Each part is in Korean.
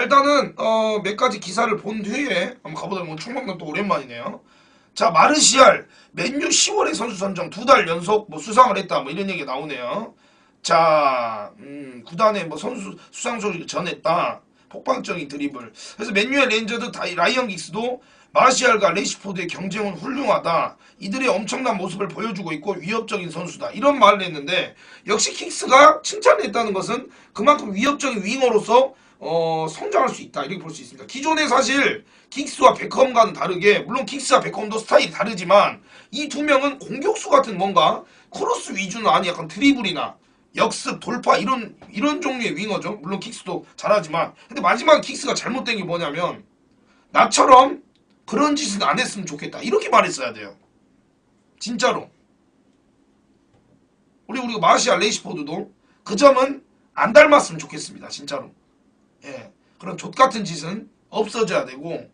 자 일단은 어, 몇 가지 기사를 본 뒤에 한번. 뭐 총망단 또 오랜만이네요. 자 마르시알 맨유 10월에 선수 선정 두 달 연속 뭐 수상을 했다. 뭐 이런 얘기 가 나오네요. 자 음, 구단에 뭐 선수 수상 소식 전했다. 폭발적인 드리블. 그래서 맨유의 다이 라이언 긱스도 마시알과 레시포드의 경쟁은 훌륭하다. 이들의 엄청난 모습을 보여주고 있고 위협적인 선수다. 이런 말을 했는데 역시 킥스가 칭찬을 했다는 것은 그만큼 위협적인 윙어로서 어, 성장할 수 있다. 이렇게 볼 수 있습니다. 기존에 사실 킥스와 베컴과는 다르게 물론 킥스와 베컴도 스타일이 다르지만 이 두 명은 공격수 같은 뭔가 크로스 위주는 아니 약간 드리블이나 역습, 돌파 이런 이런 종류의 윙어죠. 물론 킥스도 잘하지만 근데 마지막 킥스가 잘못된 게 뭐냐면 나처럼 그런 짓은 안 했으면 좋겠다. 이렇게 말했어야 돼요. 진짜로. 우리 우리가 마시아 레이시포드도 그 점은 안 닮았으면 좋겠습니다. 진짜로. 예. 그런 족 같은 짓은 없어져야 되고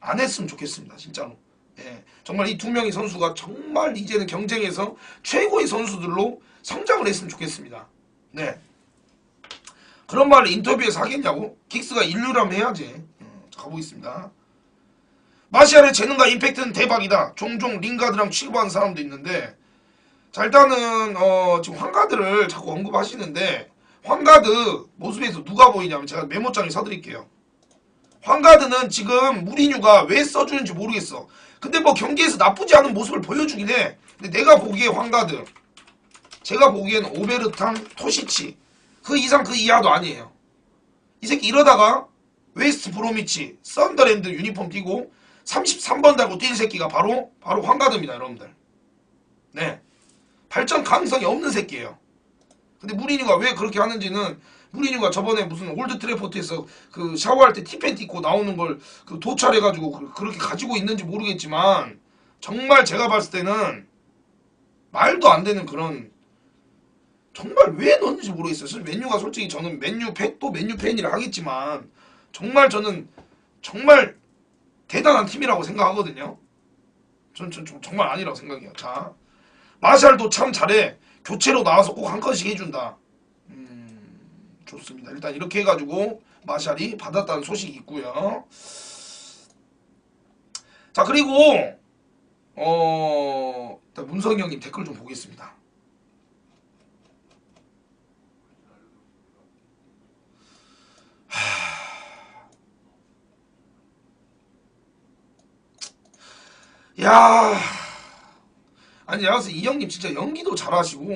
안 했으면 좋겠습니다. 진짜로. 예. 정말 이 두 명의 선수가 정말 이제는 경쟁에서 최고의 선수들로 성장을 했으면 좋겠습니다. 네. 그런 말을 인터뷰에서 하겠냐고? 킥스가 인류라면 해야지. 음, 자, 가보겠습니다. 마시아의 재능과 임팩트는 대박이다. 종종 링가드랑 취급하는 사람도 있는데 자 일단은 어, 지금 황가드를 자꾸 언급하시는데 황가드 모습에서 누가 보이냐면 제가 메모장에 써드릴게요. 황가드는 지금 무리뉴가 왜 써주는지 모르겠어. 근데 뭐 경기에서 나쁘지 않은 모습을 보여주긴 해. 근데 내가 보기에 황가드 제가 보기에는 오베르탕 토시치 그 이상 그 이하도 아니에요. 이 새끼 이러다가 웨스트 브로미치 썬더랜드 유니폼 띄고 33번 달고 뛸 새끼가 바로 바로 황가드입니다, 여러분들. 네. 발전 가능성이 없는 새끼예요. 근데 무리뉴가 왜 그렇게 하는지는 무리뉴가 저번에 무슨 올드 트래포트에서 그 샤워할 때 티팬티 입고 나오는 걸 그 도찰해가지고 그- 그렇게 가지고 있는지 모르겠지만 정말 제가 봤을 때는 말도 안 되는 그런 정말 왜 넣는지 모르겠어요. 사실 맨유가 솔직히 저는 맨유 팬, 또 맨유 팬이라 하겠지만 정말 저는 정말 대단한 팀이라고 생각하거든요. 전, 전, 전 정말 아니라고 생각해요. 자, 마샬도 참 잘해. 교체로 나와서 꼭한 컷씩 해준다. 음, 좋습니다. 일단 이렇게 해가지고 마샬이 받았다는 소식이 있고요. 자, 그리고 어, 문성이 형님 댓글 좀 보겠습니다. 야, 아니 내가 봤을 때 이 형님 진짜 연기도 잘하시고,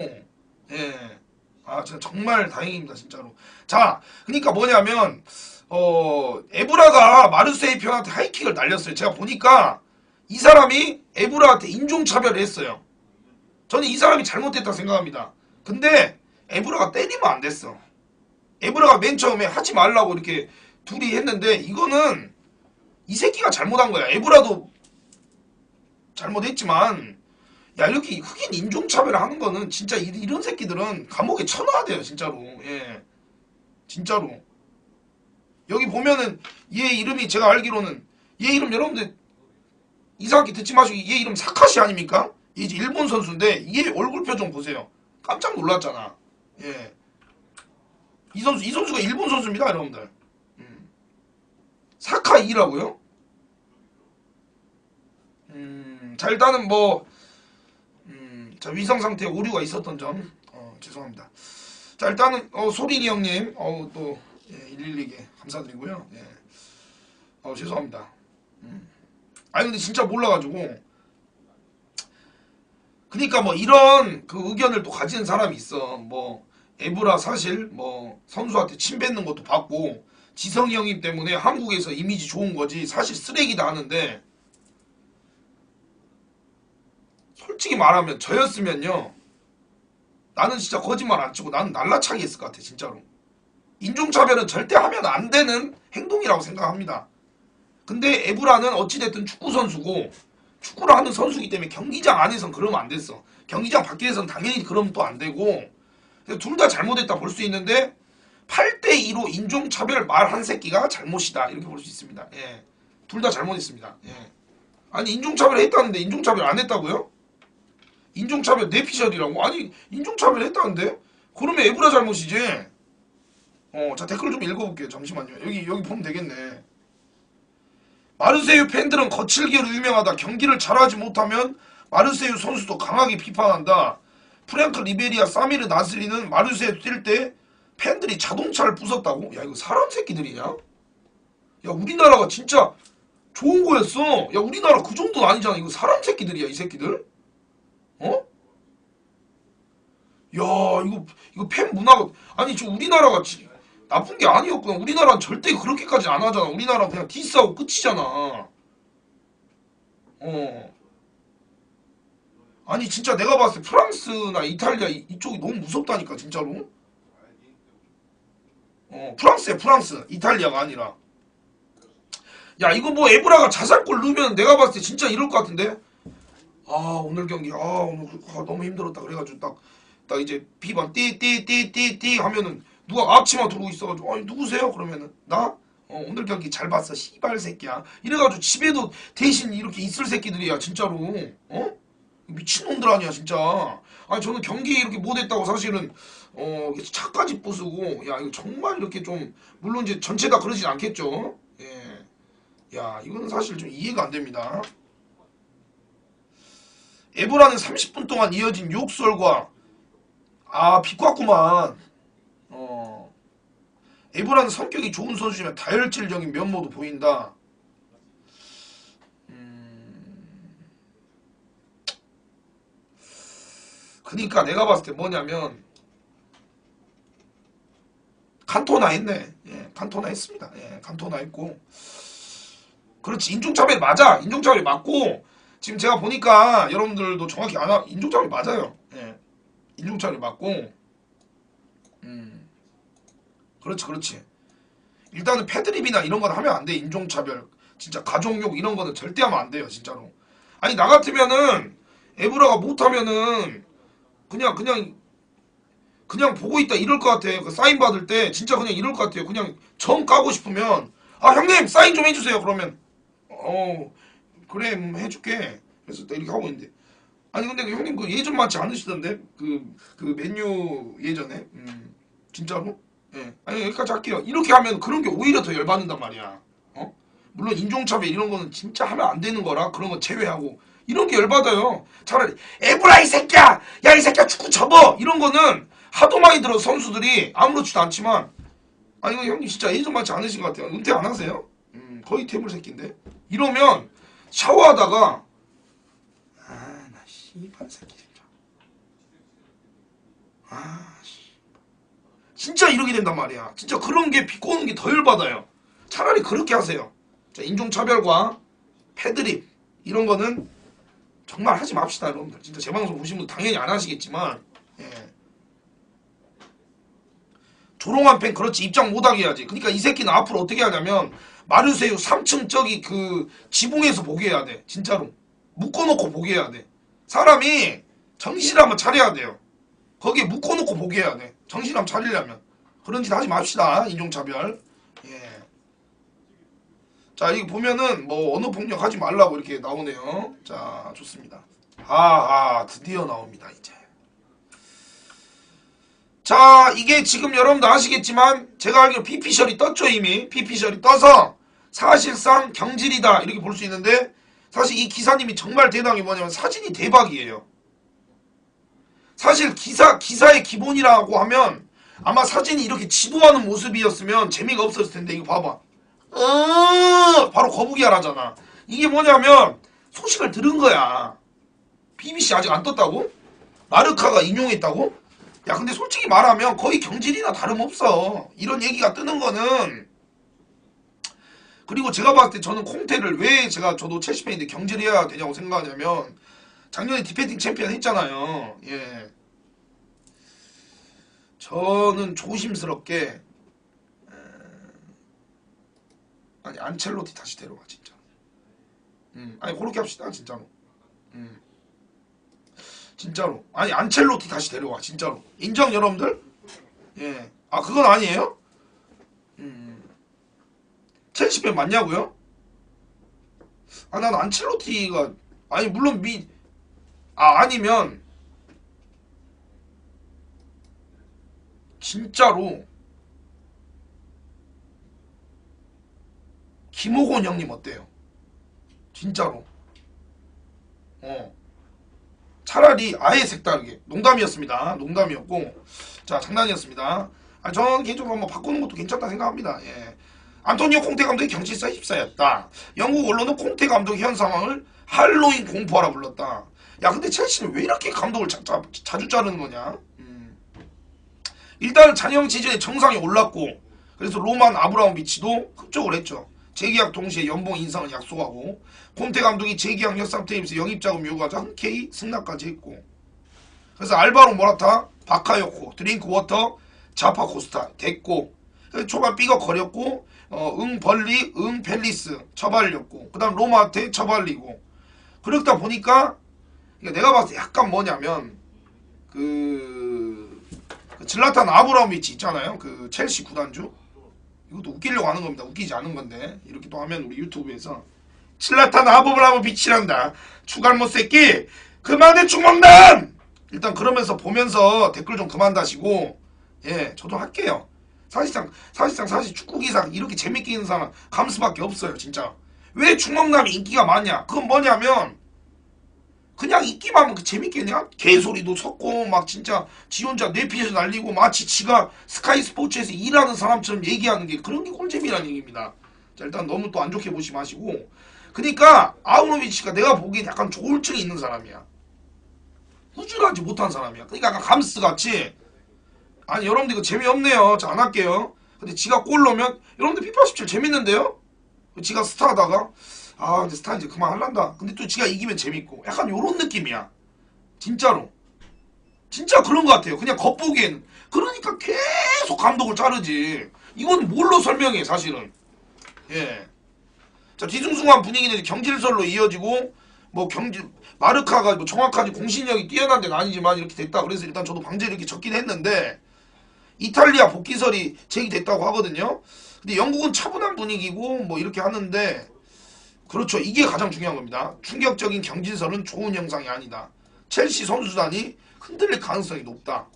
예, 아 진짜 정말 다행입니다 진짜로. 자, 그러니까 뭐냐면 어 에브라가 마르세이 편한테 하이킥을 날렸어요. 제가 보니까 이 사람이 에브라한테 인종차별을 했어요. 저는 이 사람이 잘못했다 생각합니다. 근데 에브라가 때리면 안 됐어. 에브라가 맨 처음에 하지 말라고 이렇게 둘이 했는데 이거는 이 새끼가 잘못한 거야. 에브라도 잘못했지만 야 이렇게 흑인 인종차별을 하는 거는 진짜 이- 이런 새끼들은 감옥에 쳐넣어야 돼요 진짜로. 예. 진짜로. 여기 보면은 얘 이름이 제가 알기로는 얘 이름 여러분들 이상하게 듣지 마시고 얘 이름 사카시 아닙니까? 얘 이제 일본 선수인데 얘 얼굴 표정 보세요. 깜짝 놀랐잖아. 예 이 선수 이 선수가 일본 선수입니다 여러분들. 음. 사카이라고요? 음, 자 일단은 뭐 음, 자 위성 상태에 오류가 있었던 점 어, 죄송합니다. 자 일단은 어, 소린이 형님 어, 또 예, 112개 감사드리고요. 예. 어, 죄송합니다. 음. 아니 근데 진짜 몰라가지고 그러니까 뭐 이런 그 의견을 또 가지는 사람이 있어. 뭐 에브라 사실 뭐 선수한테 침 뱉는 것도 봤고 지성이 형님 때문에 한국에서 이미지 좋은 거지 사실 쓰레기다 하는데 솔직히 말하면 저였으면요. 나는 진짜 거짓말 안 치고 나는 날라차게 했을 것 같아 진짜로. 인종차별은 절대 하면 안 되는 행동이라고 생각합니다. 근데 에브라는 어찌됐든 축구 선수고 축구를 하는 선수이기 때문에 경기장 안에선 그러면 안 됐어. 경기장 밖에선 당연히 그러면 또안 되고 둘 다 잘못했다 볼 수 있는데 8대2로 인종차별 말 한 새끼가 잘못이다 이렇게 볼 수 있습니다. 예. 둘 다 잘못했습니다. 예. 아니 인종차별 했다는데 인종차별 안 했다고요? 인종차별 내피셜이라고? 아니 인종차별 했다는데? 그러면 에브라 잘못이지 어, 자 댓글 좀 읽어볼게요. 잠시만요. 여기 여기 보면 되겠네. 마르세유 팬들은 거칠기로 유명하다. 경기를 잘하지 못하면 마르세유 선수도 강하게 비판한다. 프랭크 리베리아 사미르 나스리는 마르세유 뛸 때 팬들이 자동차를 부쉈다고? 야 이거 사람 새끼들이냐? 야 우리나라가 진짜 좋은 거였어. 야 우리나라 그 정도는 아니잖아. 이거 사람 새끼들이야 이 새끼들. 어? 야 이거 이거 팬 문화가 아니 저 우리나라가 지- 나쁜 게 아니었구나. 우리나라는 절대 그렇게까지 안 하잖아. 우리나라는 그냥 디스하고 끝이잖아. 어. 아니 진짜 내가 봤을 때 프랑스나 이탈리아 이- 이쪽이 너무 무섭다니까 진짜로. 어 프랑스야 프랑스 이탈리아가 아니라. 야 이거 뭐 에브라가 자살골 넣으면 내가 봤을 때 진짜 이럴 것 같은데. 아 오늘 경기 아 오늘 그- 아, 너무 힘들었다. 그래가지고 딱 딱 이제 비반 띠띠띠띠띠 하면은 누가 앞치마 들고 있어가지고 아니 누구세요? 그러면은 나? 어, 오늘 경기 잘 봤어 씨발 새끼야. 이래가지고 집에도 대신 이렇게 있을 새끼들이야 진짜로. 어? 미친놈들 아니야 진짜. 아니 저는 경기 이렇게 못했다고 사실은 어 차까지 부수고 야 이거 정말 이렇게 좀 물론 이제 전체 다 그러진 않겠죠? 예야 이거는 사실 좀 이해가 안 됩니다 에브라는 30분 동안 이어진 욕설과 아 비꼬았구만. 어. 에브라는 성격이 좋은 선수지만 다혈질적인 면모도 보인다. 음. 그니까 내가 봤을 때 뭐냐면 칸토나 했네. 예 칸토나 했습니다. 예 칸토나 했고. 그렇지. 인종차별 맞아. 인종차별 맞고 지금 제가 보니까 여러분들도 정확히 알아 인종차별 맞아요. 예 인종차별 맞고. 음. 그렇지 그렇지. 일단은 패드립이나 이런 건 하면 안 돼. 인종차별. 진짜 가족욕 이런 거는 절대 하면 안 돼요 진짜로. 아니 나 같으면은 에브라가 못하면은 그냥 그냥 그냥 보고 있다 이럴 것 같아 그 사인 받을 때 진짜 그냥 이럴 것 같아요. 그냥 정 까고 싶으면. 아 형님 사인 좀 해주세요 그러면. 어 그래 음, 해줄게. 그래서 딱 이렇게 하고 있는데. 아니 근데 그 형님 그 예전 맞지 않으시던데? 그그 메뉴 예전에? 음 진짜로? 예. 아니 여기까지 할게요. 이렇게 하면 그런 게 오히려 더 열받는단 말이야. 어? 물론 인종차별 이런 거는 진짜 하면 안 되는 거라 그런 건 제외하고. 이런 게 열받아요. 차라리 에브라 이 새끼야! 야 이 새끼야 축구 접어! 이런 거는 하도 많이 들어 선수들이. 아무렇지도 않지만. 아니 형님 진짜 예전 맞지 않으신 것 같아요. 은퇴 안 하세요? 음 거의 태물 새끼인데. 이러면 샤워하다가 아 나 씨발 새끼 진짜. 아 씨. 진짜 이러게 된단 말이야. 진짜 그런 게 비꼬는 게더 열받아요. 차라리 그렇게 하세요. 자 인종차별과 패드립 이런 거는 정말 하지 맙시다 여러분들. 진짜 제 방송 보시면 당연히 안 하시겠지만 예. 조롱한 팬 그렇지. 입장 못하게 해야지. 그러니까 이 새끼는 앞으로 어떻게 하냐면 마르세유 3층 저기 그 지붕에서 보게 해야 돼. 진짜로. 묶어놓고 보게 해야 돼. 사람이 정신을 한번 차려야 돼요. 거기에 묶어놓고 보게 해야 돼. 정신 한번 차리려면. 그런 짓 하지 맙시다. 인종차별. 예. 자 이거 보면은 뭐 언어 폭력 하지 말라고 이렇게 나오네요. 자 좋습니다. 아아 드디어 나옵니다 이제. 자 이게 지금 여러분도 아시겠지만 제가 알기로 피피셜이 떴죠 이미. 피피셜이 떠서 사실상 경질이다. 이렇게 볼 수 있는데 사실 이 기사님이 정말 대단한 게 뭐냐면 사진이 대박이에요. 사실 기사 기사의 기본이라고 하면 아마 사진이 이렇게 지도하는 모습이었으면 재미가 없었을 텐데 이거 봐봐. 어 바로 거북이 하라잖아. 이게 뭐냐면 소식을 들은 거야. BBC 아직 안 떴다고? 마르카가 인용했다고? 야 근데 솔직히 말하면 거의 경질이나 다름없어. 이런 얘기가 뜨는 거는 그리고 제가 봤을 때 저는 콩테를 왜 제가 저도 첼시 팬인데 경질 해야 되냐고 생각하냐면 작년에 디펜딩 챔피언 했잖아요. 예. 저는 조심스럽게 에, 아니 안첼로티 다시 데려와 진짜. 음 아니 그렇게 합시다 진짜로. 음. 진짜로. 아니 안첼로티 다시 데려와 진짜로. 인정 여러분들? 예 아 그건 아니에요? 음 첼시팬 맞냐고요? 아, 난 안첼로티가 아니 물론 미 아, 아니면 진짜로 김호곤 형님 어때요? 진짜로. 어. 차라리 아예 색다르게. 농담이었습니다. 농담이었고. 자 장난이었습니다. 아, 저는 개인적으로 한번 바꾸는 것도 괜찮다 생각합니다. 예. 안토니오 콩테 감독이 경질사 입사였다. 영국 언론은 콩테 감독의 현 상황을 할로윈 공포하라 불렀다. 야, 근데 첼시는 왜 이렇게 감독을 자, 자, 자주 자르는 거냐? 음. 일단 잔영 시즌에 정상에 올랐고, 그래서 로만 아브라모비치도 흡족을 했죠. 재계약 동시에 연봉 인상을 약속하고, 콘테 감독이 재계약 협상 테임스 영입자금 요구하자 흔쾌히 승낙까지 했고, 그래서 알바로 모라타, 바카요코, 드링크 워터, 자파 코스타 됐고, 초반 삐걱거렸고, 어, 응 벌리, 응 펠리스 처발렸고, 그 다음 로마한테 처발리고, 그러다 보니까, 이게 내가 봤을 때 약간 뭐냐면, 그, 그 질라탄 아브라모비치 있잖아요. 그 첼시 구단주. 이것도 웃기려고 하는 겁니다. 웃기지 않은 건데. 이렇게 또 하면 우리 유튜브에서. 질라탄 아브라모비치란다. 추갈못 새끼! 그만해 주먹단! 일단 그러면서 보면서 댓글 좀 그만 다시고, 예, 저도 할게요. 사실상, 사실상 사실 축구 기사 이렇게 재밌게 있는 사람 감수밖에 없어요, 진짜. 왜 중범남이 인기가 많냐? 그건 뭐냐면, 그냥 있기만 하면 그 재밌게 그냥 개소리도 섞고 막 진짜 지 혼자 뇌피에서 날리고 마치 지가 스카이 스포츠에서 일하는 사람처럼 얘기하는 게 그런 게 꿀잼이라는 얘기입니다. 자 일단 너무 또 안 좋게 보지 마시고 그러니까 아우노비치가 내가 보기엔 약간 조울증이 있는 사람이야. 후줄하지 못한 사람이야. 그러니까 약간 감스 같이 아니 여러분들 이거 재미없네요. 자 안 할게요. 근데 지가 골 넣으면 여러분들 피파 17 재밌는데요? 지가 스타하다가 아 근데 스타 이제 그만 할란다. 근데 또 지가 이기면 재밌고 약간 요런 느낌이야. 진짜로. 진짜 그런 것 같아요. 그냥 겉보기에는. 그러니까 계속 감독을 자르지. 이건 뭘로 설명해 사실은. 예. 자 뒤숭숭한 분위기는 이제 경질설로 이어지고 뭐 경질 마르카가 뭐 정확하지 공신력이 뛰어난 데는 아니지만 이렇게 됐다. 그래서 일단 저도 방제 이렇게 적긴 했는데 이탈리아 복귀설이 제기됐다고 하거든요. 근데 영국은 차분한 분위기고 뭐 이렇게 하는데 그렇죠. 이게 가장 중요한 겁니다. 충격적인 경진설은 좋은 영상이 아니다. 첼시 선수단이 흔들릴 가능성이 높다.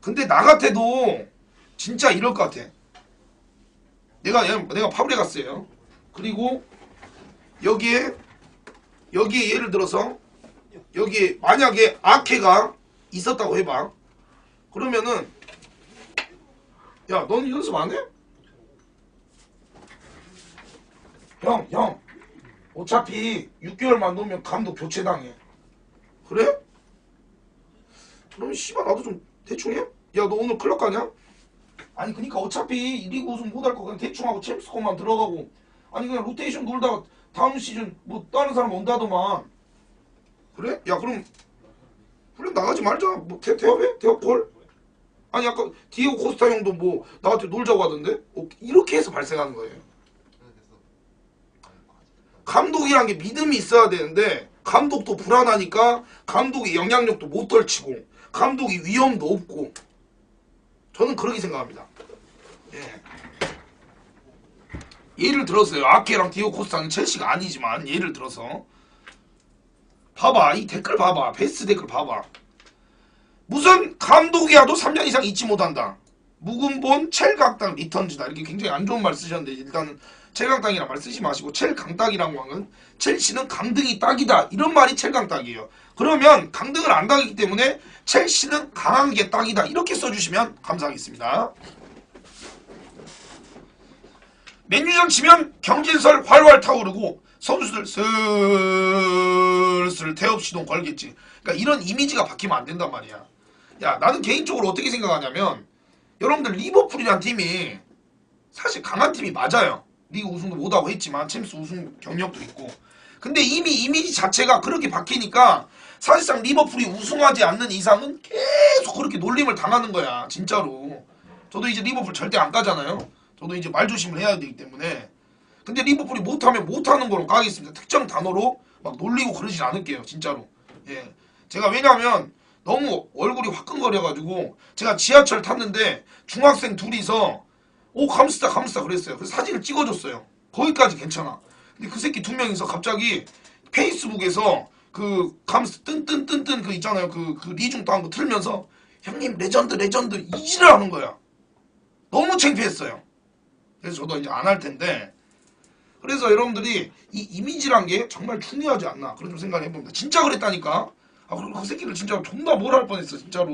근데 나 같아도 진짜 이럴 것 같아. 내가 내가 파브레가스예요. 그리고 여기에 여기에 예를 들어서 여기에 만약에 아케가 있었다고 해봐. 그러면은 야, 넌 연습 안 해? 형, 형. 어차피 6개월만 놓으면 감독 교체당해. 그래? 그럼 씨발 나도 좀 대충 해? 야, 너 오늘 클럽 가냐? 아니 그니까 어차피 리그 우승 못할 거 그냥 대충 하고 챔스컵만 들어가고 아니 그냥 로테이션 놀다가 다음 시즌 뭐 다른 사람 온다더만 그래? 야 그럼 그래 나가지 말자 뭐 대, 대업해? 대업콜? 아니 아까 디에고 코스타 형도 뭐 나한테 놀자고 하던데 어, 이렇게 해서 발생하는 거예요 감독이란 게 믿음이 있어야 되는데 감독도 불안하니까 감독의 영향력도 못 떨치고 감독이 위험도 없고 저는 그렇게 생각합니다. 예. 예를 들었어요. 아케랑 디오 코스타는 첼시가 아니지만 예를 들어서 봐봐 이 댓글 봐봐 베스트 댓글 봐봐 무슨 감독이야도 3년 이상 잊지 못한다. 묵은 본 첼강당 리턴즈다 이렇게 굉장히 안 좋은 말 쓰셨는데 일단은 첼강당이란 말 쓰지 마시고 첼강당이란 왕은 첼시는 강등이 딱이다 이런 말이 첼강당이에요. 그러면 강등을 안 당하기 때문에 첼시는 강한 게 딱이다 이렇게 써주시면 감사하겠습니다. 맨유전 치면 경진설 활활 타오르고 선수들 슬슬 태업 시동 걸겠지. 그러니까 이런 이미지가 바뀌면 안 된단 말이야. 야 나는 개인적으로 어떻게 생각하냐면 여러분들 리버풀이란 팀이 사실 강한 팀이 맞아요. 리그 우승도 못하고 했지만 챔스 우승 경력도 있고. 근데 이미 이미지 자체가 그렇게 바뀌니까 사실상 리버풀이 우승하지 않는 이상은 계속 그렇게 놀림을 당하는 거야. 진짜로. 저도 이제 리버풀 절대 안 까잖아요. 저도 이제 말조심을 해야 되기 때문에. 근데 리버풀이 못하면 못하는 걸로 까겠습니다. 특정 단어로 막 놀리고 그러진 않을게요. 진짜로. 예. 제가 왜냐면 너무 얼굴이 화끈거려가지고 제가 지하철 탔는데 중학생 둘이서 오 감스다 감스다 그랬어요. 그래서 사진을 찍어줬어요. 거기까지 괜찮아. 근데 그 새끼 두 명이서 갑자기 페이스북에서 그 감스 뜬뜬뜬뜬 그 있잖아요. 그, 그 리중 따는 거 틀면서 형님 레전드 레전드 이지를 하는 거야. 너무 창피했어요. 그래서 저도 이제 안 할 텐데 그래서 여러분들이 이 이미지란 게 정말 중요하지 않나 그런 좀 생각을 해봅니다. 진짜 그랬다니까. 아 그리고 그 새끼를 진짜 존나 뭘 할 뻔했어 진짜로.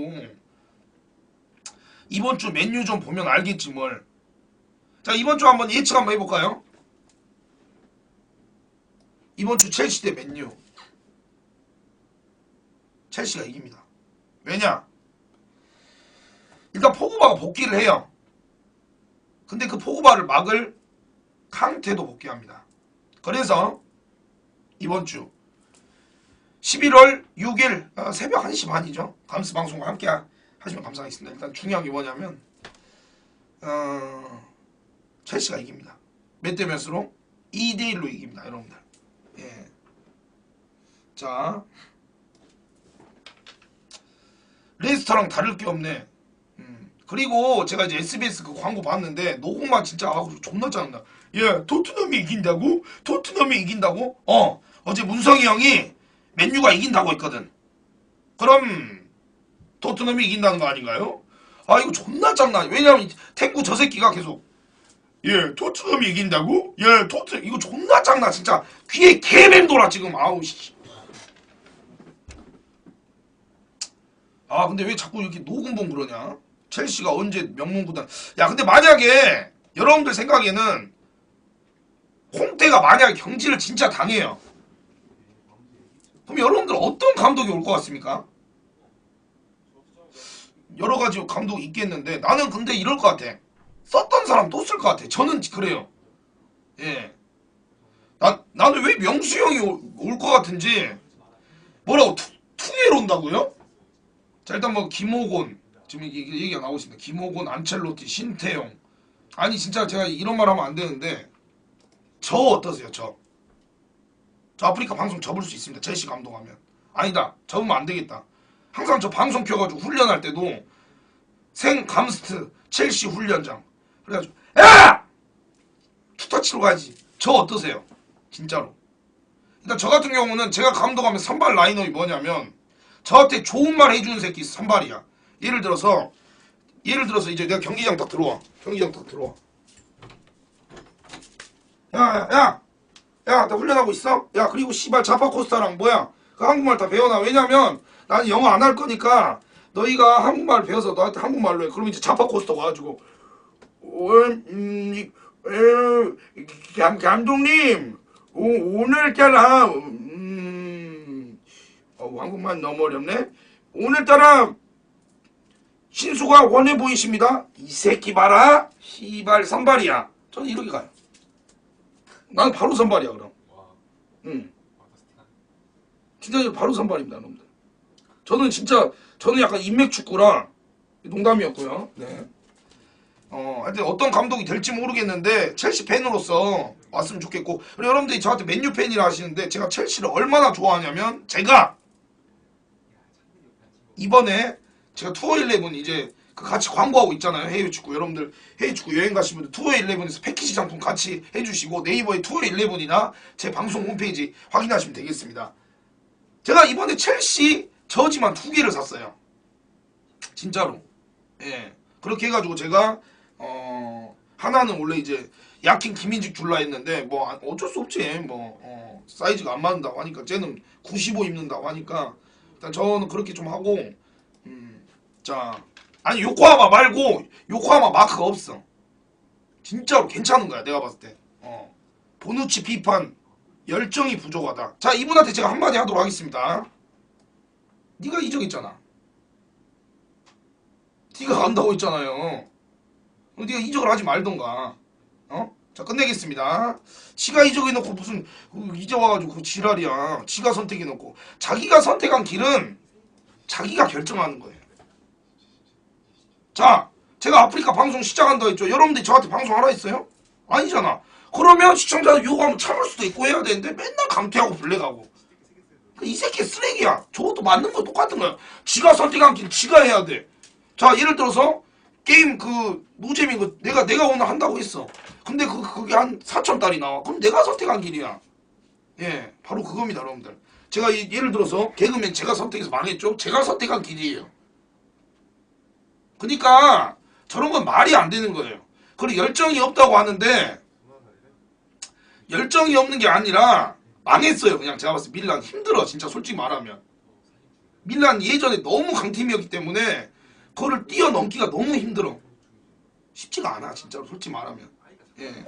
이번 주 맨유 좀 보면 알겠지 뭘. 자 이번 주 한번 예측 한번 해볼까요? 이번 주 첼시 대 맨유. 첼시가 이깁니다. 왜냐? 일단 포그바가 복귀를 해요. 근데 그 포그바를 막을 캉테도 복귀합니다. 그래서 이번 주 11월 6일 어, 새벽 1시 반이죠. 감스 방송과 함께 하- 하시면 감사하겠습니다. 일단 중요한 게 뭐냐면 어, 첼시가 이깁니다. 몇 대 몇으로? 2대 1로 이깁니다, 여러분들. 예. 자, 레스터랑 다를 게 없네. 음. 그리고 제가 이제 SBS 그 광고 봤는데 녹음만 진짜 아 존나 짜증나. 예, 토트넘이 이긴다고? 토트넘이 이긴다고? 어, 어제 문성이 형이 맨유가 이긴다고 했거든. 그럼 토트넘이 이긴다는 거 아닌가요? 아 이거 존나 짱나. 왜냐면 이 탱구 저 새끼가 계속 예, 토트넘이 이긴다고? 예, 토트 이거 존나 짱나 진짜 귀에 개뱀 돌아 지금 아우 씨. 아 근데 왜 자꾸 이렇게 녹음본 그러냐? 첼시가 언제 명문구단? 야 근데 만약에 여러분들 생각에는 홍태가 만약에 경질을 진짜 당해요. 그럼 여러분들 어떤 감독이 올 것 같습니까? 여러 가지 감독이 있겠는데 나는 근데 이럴 것 같아. 썼던 사람 또 쓸 것 같아. 저는 그래요. 예. 나 나는 왜 명수 형이 올 것 같은지 뭐라고 투, 투엘 온다고요? 자 일단 뭐 김호곤 지금 얘기가 나오고 있습니다. 김호곤, 안첼로티, 신태용. 아니 진짜 제가 이런 말 하면 안 되는데 저 어떠세요? 저. 저 아프리카 방송 접을 수 있습니다. 첼시 감독하면. 아니다. 접으면 안 되겠다. 항상 저 방송 켜가지고 훈련할 때도 생 감스트 첼시 훈련장. 그래가지고 야! 투터치로 가야지. 저 어떠세요? 진짜로. 일단 저 같은 경우는 제가 감독하면 선발 라인업이 뭐냐면 저한테 좋은 말 해주는 새끼 선발이야. 예를 들어서 예를 들어서 이제 내가 경기장 딱 들어와. 경기장 딱 들어와. 야, 야, 야, 야, 나 훈련하고 있어? 야, 그리고 씨발 자파 코스타랑 뭐야? 그 한국말 다 배워놔. 왜냐면 나는 영어 안 할 거니까 너희가 한국말 배워서 너한테 한국말로 해. 그러면 이제 자파 코스타 와가지고 어, 음, 이- 에, 감, 감독님 오, 오늘따라 음, 어, 한국말 너무 어렵네. 오늘따라 신수가 원해 보이십니다. 이 새끼 봐라. 씨발 선발이야. 저는 이렇게 가요. 나는 바로 선발이야 그럼. 응. 진짜 바로 선발입니다, 여러분들. 저는 진짜 저는 약간 인맥 축구라 농담이었고요. 네. 어, 하여튼 어떤 감독이 될지 모르겠는데 첼시 팬으로서 왔으면 좋겠고 그리고 여러분들이 저한테 맨유 팬이라 하시는데 제가 첼시를 얼마나 좋아하냐면 제가 이번에 제가 투어 11 이제 그 같이 광고하고 있잖아요. 해외 축구 여러분들 해외 축구 여행 가시면 투어 11에서 패키지 상품 같이 해주시고 네이버에 투어 11이나 제 방송 홈페이지 확인하시면 되겠습니다. 제가 이번에 첼시 저지만 두 개를 샀어요. 진짜로. 예. 그렇게 해가지고 제가 어 하나는 원래 이제 약킨 김인직 줄라 했는데 뭐 아- 어쩔 수 없지. 뭐 어, 사이즈가 안 맞는다고 하니까 쟤는 95 입는다고 하니까 일단 저는 그렇게 좀 하고 음, 자 아니 요코하마 말고 요코하마 마크가 없어. 진짜로 괜찮은 거야 내가 봤을 때. 어. 보누치 비판 열정이 부족하다. 자 이분한테 제가 한마디 하도록 하겠습니다. 네가 이적했잖아. 네가 간다고 했잖아요. 어, 네가 이적을 하지 말던가. 어? 자 끝내겠습니다. 지가 이적해놓고 무슨 그 이제 와가지고 그 지랄이야. 지가 선택해놓고. 자기가 선택한 길은 자기가 결정하는 거예요 자 제가 아프리카 방송 시작한다 했죠 여러분들이 저한테 방송 하라 했어요? 아니잖아 그러면 시청자들 요구하면 참을 수도 있고 해야 되는데 맨날 감퇴하고 블랙하고 그이 새끼 쓰레기야 저것도 맞는 거 똑같은 거야 지가 선택한 길 지가 해야 돼 자 예를 들어서 게임 그 노잼인 거 내가 내가 오늘 한다고 했어. 근데 그 그게 한 4천 달이 나와. 그럼 내가 선택한 길이야. 예, 바로 그겁니다, 여러분들. 제가 이- 예를 들어서 개그맨 제가 선택해서 망했죠. 제가 선택한 길이에요. 그러니까 저런 건 말이 안 되는 거예요. 그리고 열정이 없다고 하는데 열정이 없는 게 아니라 망했어요. 그냥 제가 봤을 때 밀란 힘들어. 진짜 솔직히 말하면. 밀란 예전에 너무 강팀이었기 때문에 그거를 뛰어넘기가 너무 힘들어. 쉽지가 않아. 진짜로 솔직히 말하면. 예.